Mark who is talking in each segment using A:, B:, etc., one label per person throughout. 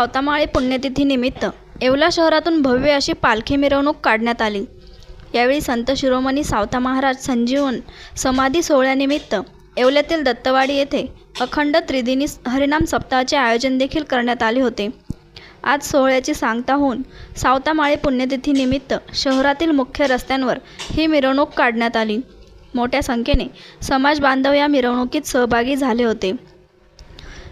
A: सावतामाळे पुण्यतिथीनिमित्त येवला शहरातून भव्य अशी पालखी मिरवणूक काढण्यात आली. यावेळी संत शिरोमणी सावता महाराज संजीवन समाधी सोहळ्यानिमित्त येवल्यातील दत्तवाडी येथे अखंड त्रिदिनी हरिनाम सप्ताहाचे आयोजन देखील करण्यात आले होते. आज सोहळ्याची सांगता होऊन सावतामाळे पुण्यतिथीनिमित्त शहरातील मुख्य रस्त्यांवर ही मिरवणूक काढण्यात आली. मोठ्या संख्येने समाज बांधव या मिरवणुकीत सहभागी झाले होते.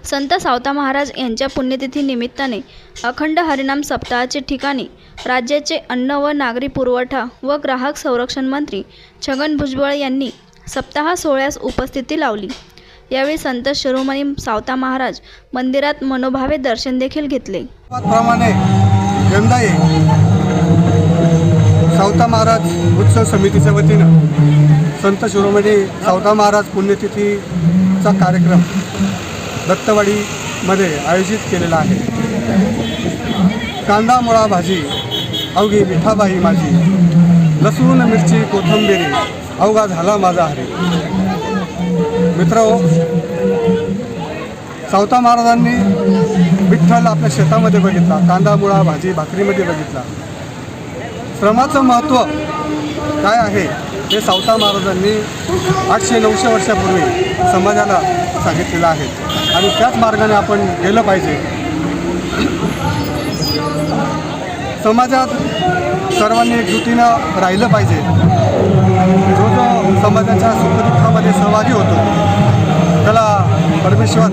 A: संत सावता महाराज यांच्या पुण्यतिथी निमित्ताने अखंड हरिनाम सप्ताहाचे ठिकाणी राज्याचे अन्न व नागरी पुरवठा व ग्राहक संरक्षण मंत्री छगन भुजबळ यांनी सप्ताह सोहळ्यास उपस्थिती लावली. यावेळी संत शिरोमणी सावता महाराज मंदिरात मनोभावे दर्शन देखील घेतले.
B: सावता महाराज उत्सव समितीच्या वतीनं संत शिरोमणी सावता महाराज पुण्यतिथीचा कार्यक्रम दत्तवाडीमध्ये आयोजित केलेला आहे. कांदा मुळा भाजी अवघी मिठाबाई माझी लसूण मिरची कोथंबिरी अवघा झाला माझा हरी. मित्र सावता महाराजांनी विठ्ठल आपल्या शेतामध्ये बघितला कांदा मुळा भाजी भाकरीमध्ये बघितला. श्रमाचं महत्त्व काय आहे? हे सावता महाराजांनी आठशे नऊशे वर्षापूर्वी समाजाला सांगितलेलं आहे. आणि त्याच मार्गाने आपण गेलं पाहिजे. समाजात सर्वांनी एकजुटीनं राहिलं पाहिजे. जो जो समाजाच्या सुखदुःखामध्ये सहभागी होतो त्याला परमेश्वर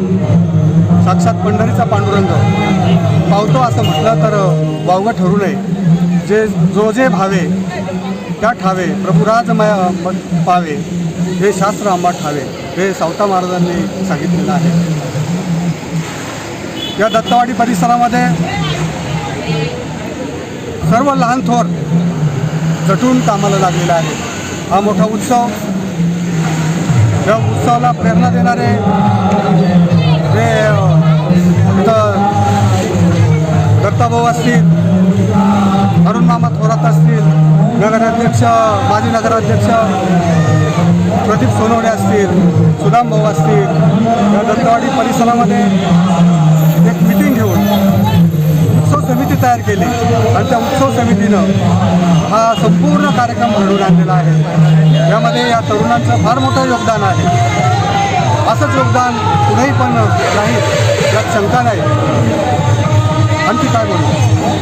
B: साक्षात पंढरीचा पांडुरंग पावतो असं म्हटलं तर वावगं ठरू नये. जे जो जे भावे त्या ठावे प्रभुराज मया पावे हे शास्त्र आंबा ठावे. हे सावता महाराजांनी सांगितलेलं आहे. या दत्तवाडी परिसरामध्ये सर्व लहान थोर झटून कामाला लागलेला आहे. हा मोठा उत्सव या उत्सवाला प्रेरणा देणारे जे दत्ताभाऊ असतील अरुण मामा थोरात असतील नगराध्यक्ष माजी नगराध्यक्ष प्रदीप सोनवणे असतील सुदाम भाऊ असतील या दत्तवाडी परिसरामध्ये एक मिटिंग घेऊन उत्सव समिती तयार केली. आणि त्या उत्सव समितीनं हा संपूर्ण कार्यक्रम घडवून आणलेला आहे. यामध्ये या तरुणांचं फार मोठं योगदान आहे. असंच योगदान कुठेही पण नाही यात शंका नाही. आणखी काय बोलू?